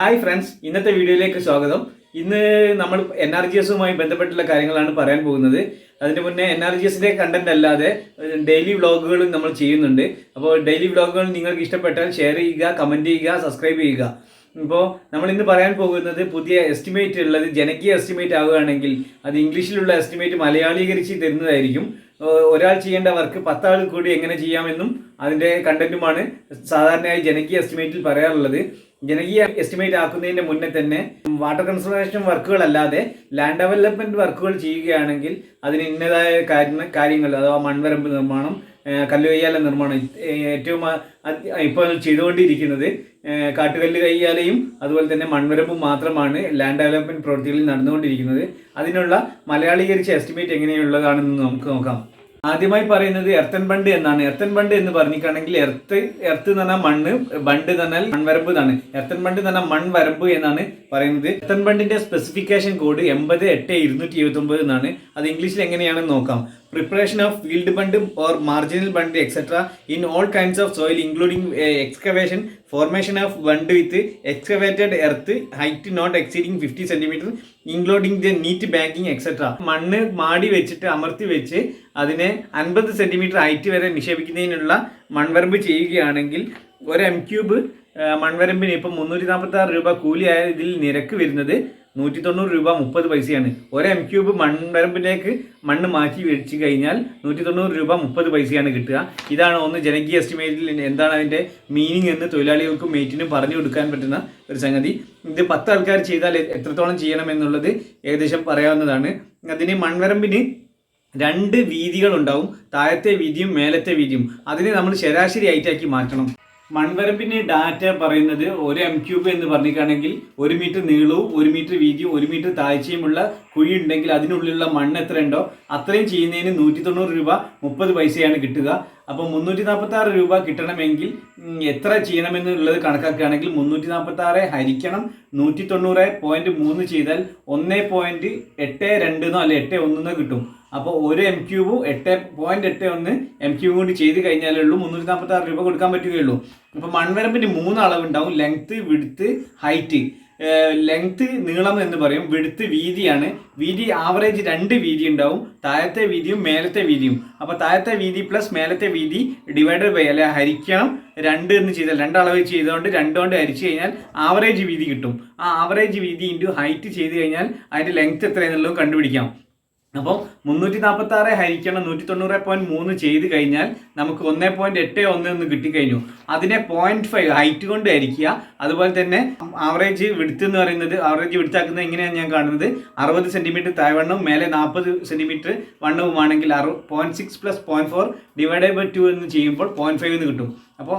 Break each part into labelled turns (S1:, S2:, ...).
S1: Hi friends ഇന്നത്തെ വീഡിയോയിലേക്ക് സ്വാഗതം. ഇന്ന് നമ്മൾ എൻ ആർ ജി എസുമായി ബന്ധപ്പെട്ടുള്ള കാര്യങ്ങളാണ് പറയാൻ പോകുന്നത്. അതിന് മുന്നേ എൻ ആർ ജി എസിന്റെ കണ്ടന്റ് അല്ലാതെ ഡെയിലി വ്ളോഗുകളും നമ്മൾ ചെയ്യുന്നുണ്ട്. അപ്പോൾ ഡെയിലി വ്ളോഗുകൾ നിങ്ങൾക്ക് ഇഷ്ടപ്പെട്ടാൽ ഷെയർ ചെയ്യുക കമന്റ് ചെയ്യുക സബ്സ്ക്രൈബ് ചെയ്യുക. ഇപ്പോൾ നമ്മൾ ഇന്ന് പറയാൻ പോകുന്നത് പുതിയ എസ്റ്റിമേറ്റ് ഉള്ളത് ജനകീയ എസ്റ്റിമേറ്റ് ആവുകയാണെങ്കിൽ അത് ഇംഗ്ലീഷിലുള്ള എസ്റ്റിമേറ്റ് മലയാളീകരിച്ച് തരുന്നതായിരിക്കും. ഒരാൾ ചെയ്യേണ്ട വർക്ക് പത്താൾ കൂടി എങ്ങനെ ചെയ്യാമെന്നും അതിന്റെ കണ്ടന്റുമാണ് സാധാരണയായി ജനകീയ എസ്റ്റിമേറ്റിൽ പറയാറുള്ളത്. ജനകീയ എസ്റ്റിമേറ്റ് ആക്കുന്നതിന്റെ മുന്നേ തന്നെ വാട്ടർ കൺസർവേഷൻ വർക്കുകൾ അല്ലാതെ ലാൻഡ് ഡെവലപ്മെന്റ് വർക്കുകൾ ചെയ്യുകയാണെങ്കിൽ അതിന് ഇന്നതായ കാര്യ കാര്യങ്ങൾ അഥവാ മൺവരമ്പ് നിർമ്മാണം ഏഹ് കല്ല് നിർമ്മാണം. ഏറ്റവും ഇപ്പോൾ ചെയ്തുകൊണ്ടിരിക്കുന്നത് കാട്ടുകല്ല് കയ്യാലയും അതുപോലെ തന്നെ മൺവരമ്പും മാത്രമാണ് ലാൻഡ് ഡെവലപ്മെന്റ് പ്രവൃത്തികളിൽ നടന്നുകൊണ്ടിരിക്കുന്നത്. അതിനുള്ള മലയാളീകരിച്ച എസ്റ്റിമേറ്റ് എങ്ങനെയുള്ളതാണെന്ന് നമുക്ക് നോക്കാം. ആദ്യമായി പറയുന്നത് എർത്തൻ ബണ്ട് എന്നാണ്. എർത്തൻ ബണ്ട് എന്ന് പറഞ്ഞിട്ടാണെങ്കിൽ എർത്ത് എർത്ത് എന്ന് പറഞ്ഞാൽ മണ്ണ് ബണ്ട് എന്ന് പറഞ്ഞാൽ മൺവരമ്പ് എന്നാണ്. എർത്തൻ ബണ്ട് എന്ന് പറഞ്ഞാൽ മൺവരമ്പ് എന്നാണ് പറയുന്നത്. എർത്തൻ ബണ്ടിന്റെ സ്പെസിഫിക്കേഷൻ കോഡ് എൺപത് എട്ട് ഇരുന്നൂറ്റി ഇരുപത്തി ഒമ്പത് എന്നാണ്. അത് ഇംഗ്ലീഷിൽ എങ്ങനെയാണെന്ന് നോക്കാം. Preparation of field bund or marginal bund etcetera in all kinds of soil including excavation formation of bund with excavated earth height not exceeding fifty centimetre including the neat banking etcetera മണ്ണ് മാടി വെച്ചിട്ട് അമർത്തി വെച്ച് അതിനെ അൻപത് centimetre height വരെ നിക്ഷേപിക്കുന്നതിനുള്ള മൺവരമ്പ് ചെയ്യുകയാണെങ്കിൽ ഒരു എം ക്യൂബ് മൺവരമ്പിന് ഇപ്പം മുന്നൂറ്റി നാൽപ്പത്തി ആറ് രൂപ കൂലിയായ ഇതിൽ നിരക്ക് വരുന്നത് നൂറ്റി തൊണ്ണൂറ് രൂപ മുപ്പത് പൈസയാണ്. ഒരു എം ക്യൂബ് മൺവരമ്പിലേക്ക് മണ്ണ് മാറ്റി വെച്ച് കഴിഞ്ഞാൽ നൂറ്റി തൊണ്ണൂറ് രൂപ മുപ്പത് പൈസയാണ് കിട്ടുക. ഇതാണ് ഒന്ന് ജനകീയ എസ്റ്റിമേറ്റിൽ എന്താണ് അതിന്റെ മീനിങ് എന്ന് തൊഴിലാളികൾക്കും മേറ്റിനും പറഞ്ഞു കൊടുക്കാൻ പറ്റുന്ന ഒരു സംഗതി. ഇത് പത്ത് ആൾക്കാർ ചെയ്താൽ എത്രത്തോളം ചെയ്യണം എന്നുള്ളത് ഏകദേശം പറയാവുന്നതാണ്. അതിന് മൺവരമ്പിന് രണ്ട് വീതികളുണ്ടാവും. താഴത്തെ വീതിയും മേലത്തെ വീതിയും. അതിനെ നമ്മൾ ശരാശരി ആയിട്ടാക്കി മാറ്റണം. മൺവരമ്പിന് ഡാറ്റ പറയുന്നത് ഒരു എം ക്യൂബ് എന്ന് പറഞ്ഞിട്ടാണെങ്കിൽ ഒരു മീറ്റർ നീളവും ഒരു മീറ്റർ വീതിയും ഒരു മീറ്റർ താഴ്ചയുമുള്ള കുഴി ഉണ്ടെങ്കിൽ അതിനുള്ളിലുള്ള മണ്ണ് എത്ര ഉണ്ടോ അത്രയും ചെയ്യുന്നതിന് നൂറ്റി തൊണ്ണൂറ് രൂപ മുപ്പത് പൈസയാണ് കിട്ടുക. അപ്പോൾ മുന്നൂറ്റി നാൽപ്പത്തി ആറ് രൂപ കിട്ടണമെങ്കിൽ എത്ര ചെയ്യണമെന്നുള്ളത് കണക്കാക്കുകയാണെങ്കിൽ മുന്നൂറ്റി നാൽപ്പത്തി ആറ് ഹരിക്കണം നൂറ്റി തൊണ്ണൂറ് പോയിന്റ് മൂന്ന് ചെയ്താൽ ഒന്ന് പോയിന്റ് എട്ട് രണ്ടെന്നോ അല്ലെ എട്ട് ഒന്നെന്നോ കിട്ടും. അപ്പോൾ ഒരു എം ക്യൂബും എട്ട് പോയിന്റ് എട്ട് ഒന്ന് എം ക്യൂബ് കൊണ്ട് ചെയ്ത് കഴിഞ്ഞാലേ ഉള്ളൂ. മുന്നൂറ്റി നാൽപ്പത്തി ആറ് രൂപ കൊടുക്കാൻ പറ്റുകയുള്ളൂ. അപ്പോൾ മൺവരമ്പിന് മൂന്ന് അളവുണ്ടാവും. ലെങ്ത്ത് വിടുത്ത് ഹൈറ്റ് ലെങ്ത് നീളം എന്ന് പറയും. വിടുത്ത് വീതിയാണ് വീതി ആവറേജ് രണ്ട് വീതി ഉണ്ടാവും. താഴത്തെ വീതിയും മേലത്തെ വീതിയും. അപ്പോൾ താഴത്തെ വീതി പ്ലസ് മേലത്തെ വീതി ഡിവൈഡഡ് ബൈ അല്ലെ ഹരിക്കണം രണ്ട് എന്ന് ചെയ്താൽ രണ്ട് അളവ് ചെയ്തുകൊണ്ട് രണ്ട് കൊണ്ട് ഹരിച്ചു കഴിഞ്ഞാൽ ആവറേജ് വീതി കിട്ടും. ആ ആവറേജ് വീതി ഇന്റു ഹൈറ്റ് ചെയ്ത് കഴിഞ്ഞാൽ അതിന്റെ ലെങ്ത് എത്രയെന്നുള്ളതും കണ്ടുപിടിക്കാം. അപ്പോൾ മുന്നൂറ്റി നാൽപ്പത്തി ആറ് ഹരിക്കണം നൂറ്റി തൊണ്ണൂറ് പോയിന്റ് മൂന്ന് ചെയ്ത് കഴിഞ്ഞാൽ നമുക്ക് ഒന്നേ പോയിന്റ് എട്ട് ഒന്ന് എന്ന് കിട്ടിക്കഴിഞ്ഞു. അതിനെ പോയിന്റ് ഫൈവ് ഹൈറ്റ് കൊണ്ട് ഹരിക്കുക. അതുപോലെ തന്നെ ആവറേജ് വിടുത്ത് എന്ന് പറയുന്നത് ആവറേജ് വിടുത്താക്കുന്നത് എങ്ങനെയാണ് ഞാൻ കാണുന്നത്? അറുപത് സെന്റിമീറ്റർ താഴ്വണ്ണവും മേലെ നാൽപ്പത് സെന്റിമീറ്റർ വണ്ണവുമാണെങ്കിൽ അറു point six plus point four divide by two എന്ന് ചെയ്യുമ്പോൾ പോയിന്റ് ഫൈവ് എന്ന് കിട്ടും. അപ്പോൾ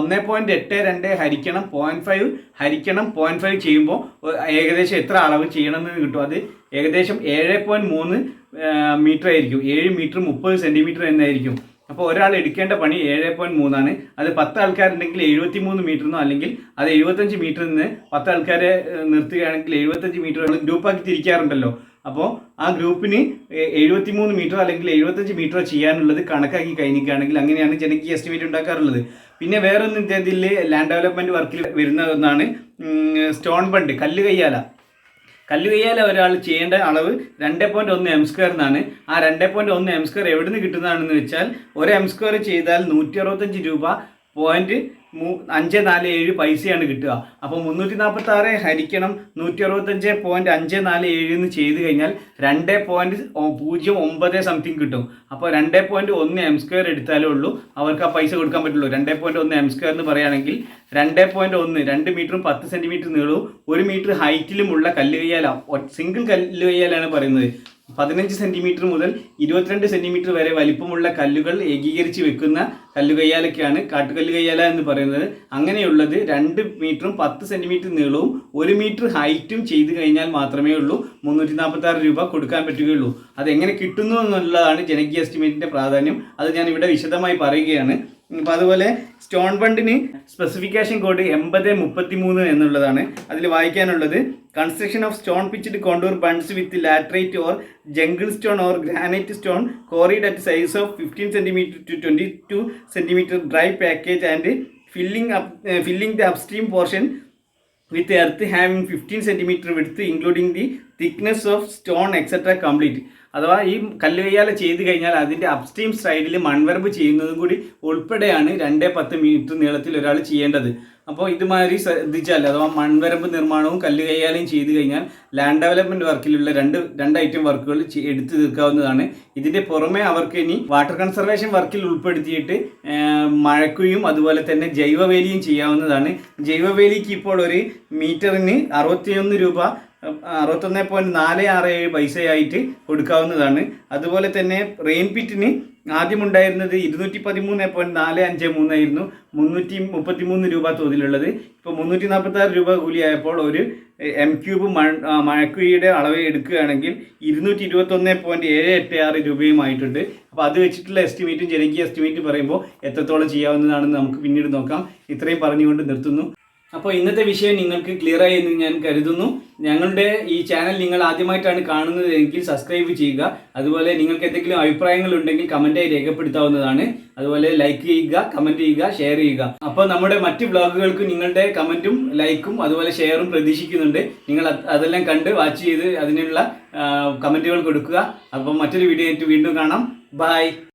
S1: ഒന്ന് പോയിന്റ് എട്ട് രണ്ട് ഹരിക്കണം പോയിന്റ് ഫൈവ് ഹരിക്കണം പോയിന്റ് ഫൈവ് ചെയ്യുമ്പോൾ ഏകദേശം എത്ര അളവ് ചെയ്യണമെന്ന് കിട്ടും? അത് ഏകദേശം ഏഴ് പോയിന്റ് മൂന്ന് മീറ്റർ ആയിരിക്കും ഏഴ് മീറ്റർ മുപ്പത് സെന്റിമീറ്റർ എന്നായിരിക്കും. അപ്പോൾ ഒരാൾ എടുക്കേണ്ട പണി ഏഴ് പോയിന്റ് മൂന്നാണ്. അത് പത്ത് ആൾക്കാരുണ്ടെങ്കിൽ എഴുപത്തി മൂന്ന് മീറ്ററിനോ അല്ലെങ്കിൽ അത് എഴുപത്തഞ്ച് മീറ്ററിൽ നിന്ന് പത്ത് ആൾക്കാരെ നിർത്തുകയാണെങ്കിൽ എഴുപത്തഞ്ച് മീറ്റർ ഗ്രൂപ്പാക്കി തിരിക്കാറുണ്ടല്ലോ. അപ്പോൾ ആ ഗ്രൂപ്പിന് എഴുപത്തി മൂന്ന് മീറ്റർ അല്ലെങ്കിൽ എഴുപത്തഞ്ച് മീറ്റർ ചെയ്യാനുള്ളത് കണക്കാക്കി കഴിഞ്ഞിരിക്കുകയാണെങ്കിൽ അങ്ങനെയാണ് ജനകീയ എസ്റ്റിമേറ്റ് ഉണ്ടാക്കാറുള്ളത്. പിന്നെ വേറൊന്നും ഇതിൽ ലാൻഡ് ഡെവലപ്മെന്റ് വർക്കിൽ വരുന്ന ഒന്നാണ് സ്റ്റോൺ ബണ്ട് കല്ല് കയ്യാല. കല്ല് കയ്യാല ഒരാൾ ചെയ്യേണ്ട അളവ് രണ്ട് പോയിന്റ് ഒന്ന് എം സ്ക്വയർ എന്നാണ് ആ രണ്ട് പോയിന്റ് ഒന്ന് എം സ്ക്വയർ എവിടെ നിന്ന് കിട്ടുന്നതാണെന്ന് വെച്ചാൽ ഒരു എം സ്ക്വയർ ചെയ്താൽ നൂറ്റി അറുപത്തഞ്ച് രൂപ പോയിന്റ് മൂ അഞ്ച് നാല് ഏഴ് പൈസയാണ് കിട്ടുക. അപ്പോൾ മുന്നൂറ്റി നാൽപ്പത്തി ആറ് ഹരിക്കണം നൂറ്റി അറുപത്തഞ്ച് പോയിന്റ് അഞ്ച് നാല് ഏഴ് എന്ന് ചെയ്ത് കഴിഞ്ഞാൽ രണ്ട് പോയിന്റ് പൂജ്യം ഒമ്പത് സംതിങ് കിട്ടും. അപ്പോൾ രണ്ട് പോയിന്റ് ഒന്ന് എം സ്ക്വയർ എടുത്താലേ ഉള്ളൂ. അവർക്ക് ആ പൈസ കൊടുക്കാൻ പറ്റുള്ളൂ. രണ്ട് പോയിന്റ് ഒന്ന് എം സ്ക്വയർ എന്ന് പറയുകയാണെങ്കിൽ രണ്ട് പോയിന്റ് ഒന്ന് രണ്ട് മീറ്ററും പത്ത് സെന്റിമീറ്റർ നീളവും ഒരു മീറ്റർ ഹൈറ്റിലുമുള്ള കല്ല് കയ്യാലാണ് സിംഗിൾ കല്ല് കയ്യാലാണ് പറയുന്നത്. പതിനഞ്ച് സെന്റിമീറ്റർ മുതൽ ഇരുപത്തിരണ്ട് സെന്റിമീറ്റർ വരെ വലിപ്പമുള്ള കല്ലുകൾ ഏകീകരിച്ച് വെക്കുന്ന കല്ലുകയ്യാലൊക്കെയാണ് കാട്ടുകല്ല് കയ്യാല എന്ന് പറയുന്നത്. അങ്ങനെയുള്ളത് രണ്ട് മീറ്ററും പത്ത് സെന്റിമീറ്റർ നീളവും ഒരു മീറ്റർ ഹൈറ്റും ചെയ്ത് കഴിഞ്ഞാൽ മാത്രമേ ഉള്ളൂ. മുന്നൂറ്റി നാൽപ്പത്തി ആറ് രൂപ കൊടുക്കാൻ പറ്റുകയുള്ളൂ. അതെങ്ങനെ കിട്ടുന്നു എന്നുള്ളതാണ് ജനകീയ എസ്റ്റിമേറ്റിന്റെ പ്രാധാന്യം. അത് ഞാൻ ഇവിടെ വിശദമായി പറയുകയാണ്. അപ്പോൾ അതുപോലെ സ്റ്റോൺ ബണ്ടിന് സ്പെസിഫിക്കേഷൻ കോഡ് എൺപത് മുപ്പത്തി മൂന്ന് എന്നുള്ളതാണ് അതിൽ വായിക്കാനുള്ളത്. Construction of stone pitched contour bunds with laterite or jungle stone or granite stone cored at size of fifteen centimetre to twenty two centimetre dry package and filling up filling the upstream portion with earth having fifteen centimetre width including the thickness of stone etcetera complete അഥവാ ഈ കല്ല് കയ്യാല ചെയ്ത് കഴിഞ്ഞാൽ അതിന്റെ upstream സൈഡിൽ മൺവരമ്പ് ചെയ്യുന്നതും കൂടി ഉൾപ്പെടെയാണ് രണ്ടേ പത്ത് മീറ്റർ നീളത്തിൽ ഒരാൾ ചെയ്യേണ്ടത്. അപ്പോൾ ഇതുമാതിരി ശ്രദ്ധിച്ചാൽ അഥവാ മൺവരമ്പ് നിർമ്മാണവും കല്ല് കയ്യാലയും ചെയ്ത് കഴിഞ്ഞാൽ ലാൻഡ് ഡെവലപ്മെന്റ് വർക്കിലുള്ള രണ്ട് രണ്ട് ഐറ്റം വർക്കുകൾ എടുത്തു തീർക്കാവുന്നതാണ്. ഇതിന്റെ പുറമെ അവർക്ക് ഇനി വാട്ടർ കൺസർവേഷൻ വർക്കിൽ ഉൾപ്പെടുത്തിയിട്ട് ആ, മഴക്കുയും അതുപോലെ തന്നെ ജൈവവേലിയും ചെയ്യാവുന്നതാണ്. ജൈവവേലിക്ക് ഇപ്പോൾ ഒരു മീറ്ററിന് അറുപത്തിയൊന്ന് രൂപ അറുപത്തൊന്ന് പോയിന്റ് നാല് ആറ് ഏഴ് പൈസയായിട്ട് കൊടുക്കാവുന്നതാണ്. അതുപോലെ തന്നെ റെയിൻ പിറ്റിന് ആദ്യമുണ്ടായിരുന്നത് ഇരുന്നൂറ്റി പതിമൂന്ന് പോയിന്റ് നാല് അഞ്ച് മൂന്നായിരുന്നു മുന്നൂറ്റി മുപ്പത്തി മൂന്ന് രൂപ തോതിലുള്ളത്. ഇപ്പോൾ മുന്നൂറ്റി നാൽപ്പത്തി ആറ് രൂപ കൂലിയായപ്പോൾ ഒരു എം ക്യൂബ് മഴ മഴക്കുഴിയുടെ അളവ് എടുക്കുകയാണെങ്കിൽ ഇരുന്നൂറ്റി ഇരുപത്തൊന്ന് പോയിന്റ് ഏഴ് എട്ട് ആറ് രൂപയുമായിട്ടുണ്ട്. അപ്പോൾ അത് വെച്ചിട്ടുള്ള എസ്റ്റിമേറ്റും ജനകീയ എസ്റ്റിമേറ്റും പറയുമ്പോൾ എത്രത്തോളം ചെയ്യാവുന്നതാണെന്ന് നമുക്ക് പിന്നീട് നോക്കാം. ഇത്രയും പറഞ്ഞുകൊണ്ട് നിർത്തുന്നു. അപ്പോൾ ഇന്നത്തെ വിഷയം നിങ്ങൾക്ക് ക്ലിയർ ആയി എന്ന് ഞാൻ കരുതുന്നു. ഞങ്ങളുടെ ഈ ചാനൽ നിങ്ങൾ ആദ്യമായിട്ടാണ് കാണുന്നത് എങ്കിൽ സബ്സ്ക്രൈബ് ചെയ്യുക. അതുപോലെ നിങ്ങൾക്ക് എന്തെങ്കിലും അഭിപ്രായങ്ങൾ ഉണ്ടെങ്കിൽ കമന്റായി രേഖപ്പെടുത്താവുന്നതാണ്. അതുപോലെ ലൈക്ക് ചെയ്യുക കമന്റ് ചെയ്യുക ഷെയർ ചെയ്യുക. അപ്പോൾ നമ്മുടെ മറ്റ് വ്ളോഗുകൾക്ക് നിങ്ങളുടെ കമന്റും ലൈക്കും അതുപോലെ ഷെയറും പ്രതീക്ഷിക്കുന്നുണ്ട്. നിങ്ങൾ അതെല്ലാം കണ്ട് വാച്ച് ചെയ്ത് അതിനുള്ള കമന്റുകൾ കൊടുക്കുക. അപ്പോൾ മറ്റൊരു വീഡിയോ ആയിട്ട് വീണ്ടും കാണാം. ബൈ